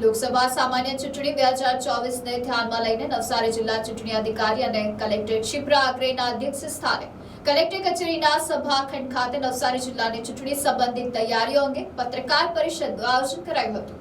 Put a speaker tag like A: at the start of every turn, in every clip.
A: લોકસભા સામાન્ય ચૂંટણી બે હજાર ચોવીસને ધ્યાનમાં લઈને નવસારી જિલ્લા ચૂંટણી અધિકારી અને કલેક્ટર ક્ષિપ્રા આગ્રેના અધ્યક્ષ સ્થાને કલેક્ટર કચેરીના સભાખંડ ખાતે નવસારી જિલ્લાની ચૂંટણી સંબંધિત તૈયારીઓ અંગે પત્રકાર પરિષદનું આયોજન કરાયું હતું.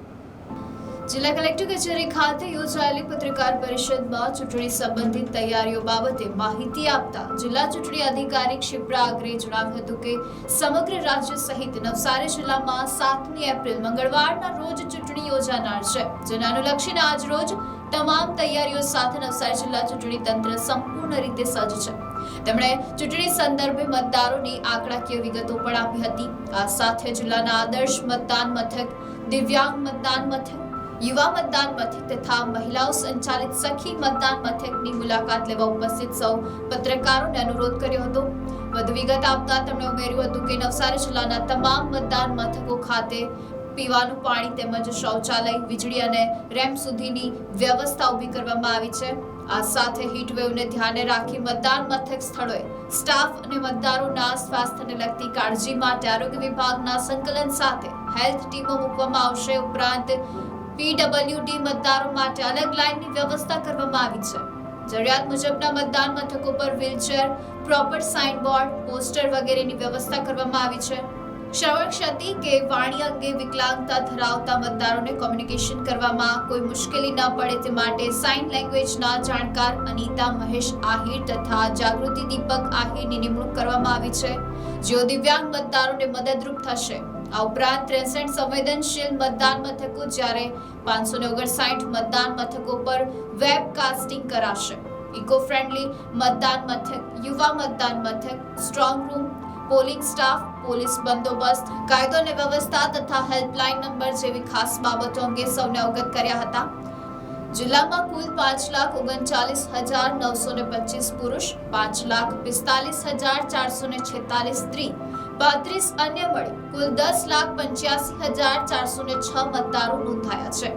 A: જિલ્લા કલેક્ટર કચેરી ખાતે યોજાયેલી પત્રકાર પરિષદમાં ચૂંટણી સંબંધિત તૈયારીઓ બાબતે માહિતી આપતા જિલ્લા ચૂંટણી અધિકારી ક્ષિપ્રા આગ્રે જણાવ્યું હતું કે સમગ્ર રાજ્ય સહિત નવસારી જિલ્લામાં સાતમી એપ્રિલ મંગળવારના રોજ ચૂંટણી યોજાનાર છે. જેને અનુલક્ષીને આજ રોજ તમામ તૈયારીઓ સાથે નવસારી જિલ્લા ચૂંટણી તંત્ર સંપૂર્ણ રીતે સજ્જ છે. તેમણે ચૂંટણી સંદર્ભે મતદારોની આંકડાકીય વિગતો પણ આપી હતી. આ સાથે જિલ્લાના આદર્શ મતદાન મથક, દિવ્યાંગ મતદાન મથક યુવા મતદાન મથક તથા મહિલાઓ સંચાલિત સખી મતદાન મથકની મુલાકાત લેવા ઉપસ્થિત સૌ પત્રકારોને અનુરોધ કર્યો હતો. વધુ વિગત આપતા તેમણે ઉમેર્યું હતું કે નવસારી જિલ્લાના તમામ મતદાન મથકો ખાતે પીવાનું પાણી તેમજ શૌચાલય, વીજળી અને રેમ્પ સુધીની વ્યવસ્થા ઊભી કરવામાં આવી છે. આ સાથે હીટવેવને ધ્યાને રાખી મતદાન મથક સ્થળોએ સ્ટાફ અને મતદારોના સ્વાસ્થ્યને લગતી કાળજી માટે આરોગ્ય વિભાગના સંકલન સાથે હેલ્થ ટીમો મૂકવામાં આવશે. ઉપરાંત પીડબ્લ્યુડી મતદારો માટે અલગ લાઇનની વ્યવસ્થા કરવામાં આવી છે. જરૂરિયાત મુજબના મતદાન મથકો પર wheelchair, proper sign board poster વગેરેની વ્યવસ્થા કરવામાં આવી છે. શ્રવણ ક્ષતિ કે વાણી અંગે વિકલાંગતા ધરાવતા મતદારોને કોમ્યુનિકેશન કરવામાં કોઈ મુશ્કેલી ન પડે તે માટે સાઇન લેંગ્વેજના જાણકાર અનિતા મહેશ આહિર તથા જાગૃતિ દીપક આહિરની નિમણૂક કરવામાં આવી છે. જેઓ દિવ્યાંગ મતદારોને મદદરૂપ થશે. આ ઉપરાંત ત્રેસઠ સંવેદનશીલ મતદાન મથકો જ્યારે પાંચસો મતદાન મથકો પર વેબ કાસ્ટિંગ કરાશે. ઇકો ફ્રેન્ડલી મતદાન મથક, યુવા મતદાન મથક, strong room, polling staff, police બંદોબસ્ત, કાયદો અને વ્યવસ્થા તથા હેલ્પલાઇન નંબર જેવી ખાસ બાબતો અંગે સૌને અવગત કર્યા હતા. જિલ્લામાં કુલ પાંચ લાખ ઓગણચાલીસ હજાર નવસો ને પચીસ પુરુષ, પાંચ લાખ પિસ્તાલીસ હજાર ચારસો ને છેતાલીસ સ્ત્રી પાંત્રીસ અન્ય મળી. કુલ દસ લાખ પંચ્યાસી હજાર ચારસો ને છ મતદારો નોંધાયા છે.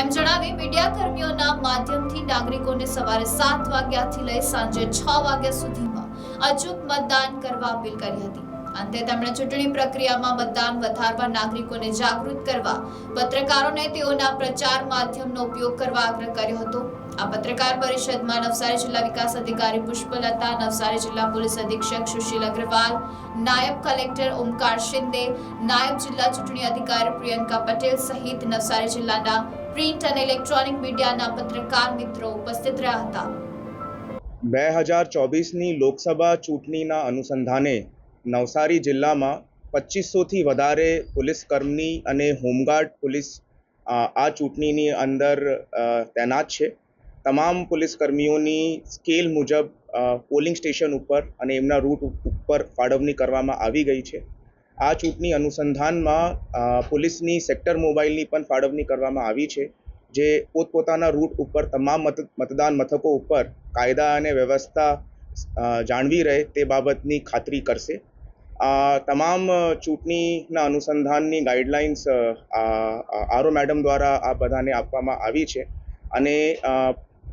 A: એમ જણાવી મીડિયા કર્મીઓના માધ્યમથી નાગરિકોને સવારે સાત વાગ્યાથી લઈ સાંજે છ વાગ્યા સુધીમાં અચૂક મતદાન કરવા અપીલ કરી હતી. અંતે તેમણે ચૂંટણી પ્રક્રિયામાં મતદાન વધારવા નાગરિકોને જાગૃત કરવા, પત્રકારોને તેઓના પ્રચાર માધ્યમનો ઉપયોગ કરવા આગ્રહ કર્યો હતો. આ પત્રકાર પરિષદમાં નવસારી જિલ્લા વિકાસ અધિકારી પુષ્પલતા, નવસારી જિલ્લા પોલીસ અધિક્ષક સુશીલ અગ્રવાલ, નાયબ કલેક્ટર ઓમકાર શિંદે, નાયબ જિલ્લા ચૂંટણી અધિકારી પ્રિયંકા પટેલ સહિત નવસારી જિલ્લાના પ્રિન્ટ અને ઇલેક્ટ્રોનિક મીડિયાના પત્રકાર મિત્રો ઉપસ્થિત રહ્યા હતા.
B: બે હજાર ચોવીસની લોકસભા ચૂંટણીના અનુસંધાને નવસારી જિલ્લામાં પચીસોથી વધારે પોલીસ કર્મી અને હોમગાર્ડ પોલીસ આ ચૂંટણીની અંદર તૈનાત છે. તમામ પોલીસ કર્મીઓની સ્કેલ મુજબ પોલિંગ સ્ટેશન ઉપર અને એમના રૂટ ઉપર ફાળવણી કરવામાં આવી ગઈ છે. આ ચૂંટણી અનુસંધાનમાં પોલીસની સેક્ટર મોબાઈલની પણ ફાળવણી કરવામાં આવી છે, જે પોતપોતાના રૂટ ઉપર તમામ મત, મતદાન મથકો ઉપર કાયદા અને વ્યવસ્થા જાણવી રહે તે બાબતની ખાતરી કરશે. આ તમામ ચૂંટણીના અનુસંધાનની ગાઈડલાઇન્સ આરો મેડમ દ્વારા આ બધાને આપવામાં આવી છે. અને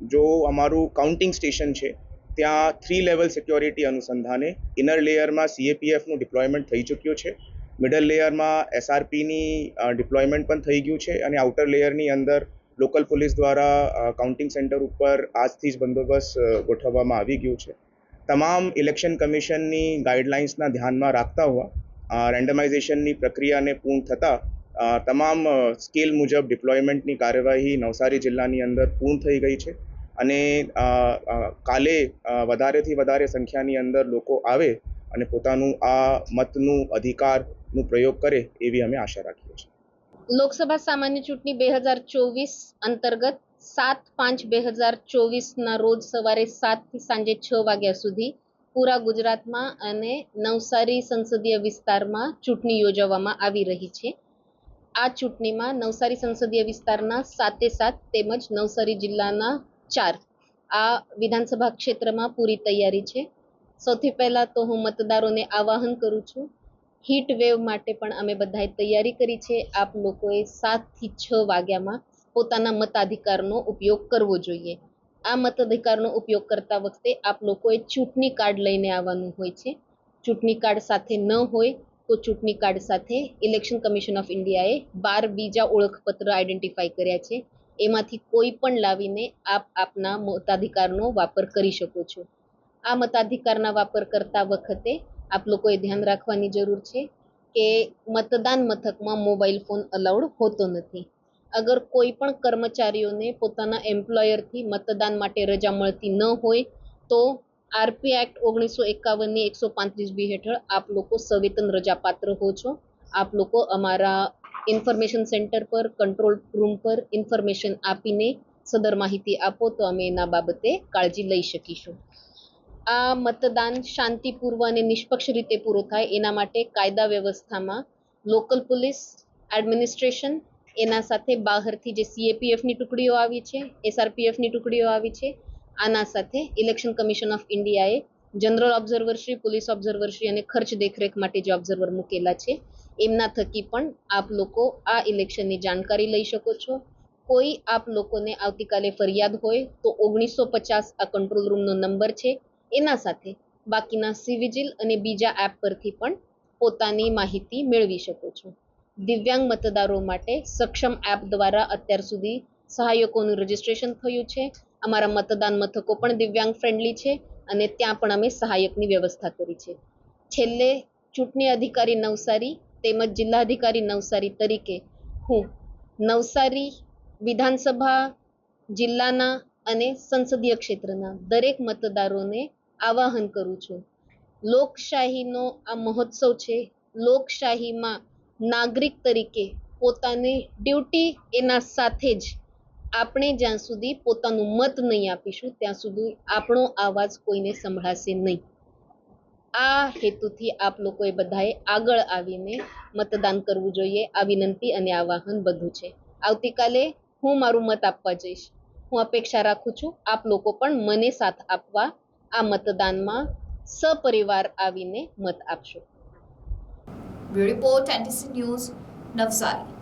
B: જો અમારું કાઉન્ટિંગ સ્ટેશન છે, ત્યાં થ્રી લેવલ સિક્યોરિટી અનુસંધાને ઇનર લેયરમાં સીએપીએફનું ડિપ્લોયમેન્ટ થઈ ચૂક્યું છે. મિડલ લેયરમાં એસઆરપીની ડિપ્લોયમેન્ટ પણ થઈ ગયું છે અને આઉટર લેયરની અંદર લોકલ પોલીસ દ્વારા કાઉન્ટિંગ સેન્ટર ઉપર આજથી જ બંદોબસ્ત ગોઠવવામાં આવી ગયું છે. તમામ ઇલેક્શન કમિશનની ગાઈડલાઇન્સના ધ્યાનમાં રાખતા હોવા રેન્ડમાઇઝેશનની પ્રક્રિયાને પૂર્ણ થતાં તમામ સ્કેલ મુજબ ડિપ્લોયમેન્ટની કાર્યવાહી નવસારી જિલ્લાની અંદર પૂર્ણ થઈ ગઈ છે. અને કાલે વધારેથી વધારે સંખ્યાની અંદર લોકો આવે અને પોતાનું આ મતનું અધિકારનું પ્રયોગ કરે એવી અમે આશા રાખીએ છીએ.
C: લોકસભા સામાન્ય ચૂંટણી બે હજાર ચોવીસ અંતર્ગત સાત પાંચ બે હજાર ચોવીસના રોજ સવારે સાતથી સાંજે છ વાગ્યા સુધી પૂરા ગુજરાતમાં અને નવસારી સંસદીય વિસ્તારમાં ચૂંટણી યોજવામાં આવી રહી છે. આ ચૂંટણીમાં નવસારી સંસદીય વિસ્તારના સાતે સાત તેમજ નવસારી જિલ્લાના ચાર. આ વિધાનસભા ક્ષેત્રમાં પૂરી તૈયારી છે. સૌથી પહેલાં તો હું મતદારોને આવાહન કરું છું. હીટ વેવ માટે પણ અમે બધાએ તૈયારી કરી છે. આપ લોકોએ સાતથી છ વાગ્યામાં પોતાના મતાધિકારનો ઉપયોગ કરવો જોઈએ. આ મતાધિકારનો ઉપયોગ કરતા વખતે આપ લોકોએ ચૂંટણી કાર્ડ લઈને આવવાનું હોય છે. ચૂંટણી કાર્ડ સાથે ન હોય તો ચૂંટણી કાર્ડ સાથે ઇલેક્શન કમિશન ઓફ ઇન્ડિયાએ બાર બીજા ઓળખપત્ર આઈડેન્ટિફાઈ કર્યા છે. એમાંથી કોઈ પણ લાવીને આપ આપના મતાધિકારનો વાપર કરી શકો છો. આ મતાધિકારના વાપર કરતા વખતે આપ લોકોએ ધ્યાન રાખવાની જરૂર છે કે મતદાન મથકમાં મોબાઈલ ફોન અલાઉડ હોતો નથી. અગર કોઈ પણ કર્મચારીઓને પોતાના એમ્પ્લોયરથી મતદાન માટે રજા મળતી ન હોય, તો આરપી એક્ટ ઓગણીસો એકાવનની એકસો પાંત્રીસ બી હેઠળ આપ લોકો સવેતન રજાપાત્ર હો છો. આપ લોકો અમારા ઇન્ફોર્મેશન સેન્ટર પર, કંટ્રોલ રૂમ પર ઇન્ફોર્મેશન આપીને સદર માહિતી આપો તો અમે એના બાબતે કાળજી લઈ શકીશું. આ મતદાન શાંતિપૂર્વ અને નિષ્પક્ષ રીતે પૂરો થાય એના માટે કાયદા વ્યવસ્થામાં લોકલ પોલીસ એડમિનિસ્ટ્રેશન, એના સાથે બહારથી જે સીએપીએફની ટુકડીઓ આવી છે એસઆરપીએફની ટુકડીઓ આવી છે, આના સાથે ઇલેક્શન કમિશન ઓફ ઇન્ડિયાએ જનરલ ઓબ્ઝર્વરશ્રી, પોલીસ ઓબ્ઝર્વરશ્રી અને ખર્ચ દેખરેખ માટે જે ઓબ્ઝર્વર મૂકેલા છે એમના થકી પણ આપ લોકો આ ઇલેક્શનની જાણકારી લઈ શકો છો. કોઈ આપ લોકોને આવતીકાલે ફરિયાદ હોય તો ઓગણીસો પચાસ આ કંટ્રોલ રૂમનો નંબર છે. એના સાથે બાકીના સિવિજિલ અને બીજા એપ પરથી પણ પોતાની માહિતી મેળવી શકો છો. દિવ્યાંગ મતદારો માટે સક્ષમ એપ દ્વારા અત્યાર સુધી સહાયકોનું રજિસ્ટ્રેશન થયું છે. અમારા મતદાન મથકો પણ દિવ્યાંગ ફ્રેન્ડલી છે અને ત્યાં પણ અમે સહાયકની વ્યવસ્થા કરી છે. છેલ્લે ચૂંટણી અધિકારી નવસારી તેમજ જિલ્લાધિકારી નવસારી તરીકે હું નવસારી વિધાનસભા જિલ્લાના અને સંસદીય ક્ષેત્રના દરેક મતદારોને આવાહન કરું છું. લોકશાહીનો આ મહોત્સવ છે. લોકશાહીમાં નાગરિક તરીકે પોતાની ડ્યુટી એના સાથે જ આપણે જ્યાં સુધી પોતાનું મત નહીં આપીશું, ત્યાં સુધી આપણો અવાજ કોઈને સંભળાશે નહીં. આ હેતુથી આપ લોકોએ બધાએ આગળ આવીને મતદાન કરવું જોઈએ, આ વિનંતી અને આવાહન બધું છે. આવતીકાલે હું મારું મત આપવા જઈશ. હું અપેક્ષા રાખું છું આપ લોકો પણ મને સાથ આપવા આ મતદાનમાં સપરિવાર આવીને મત આપશો.
A: Report, NTC news, Navsari.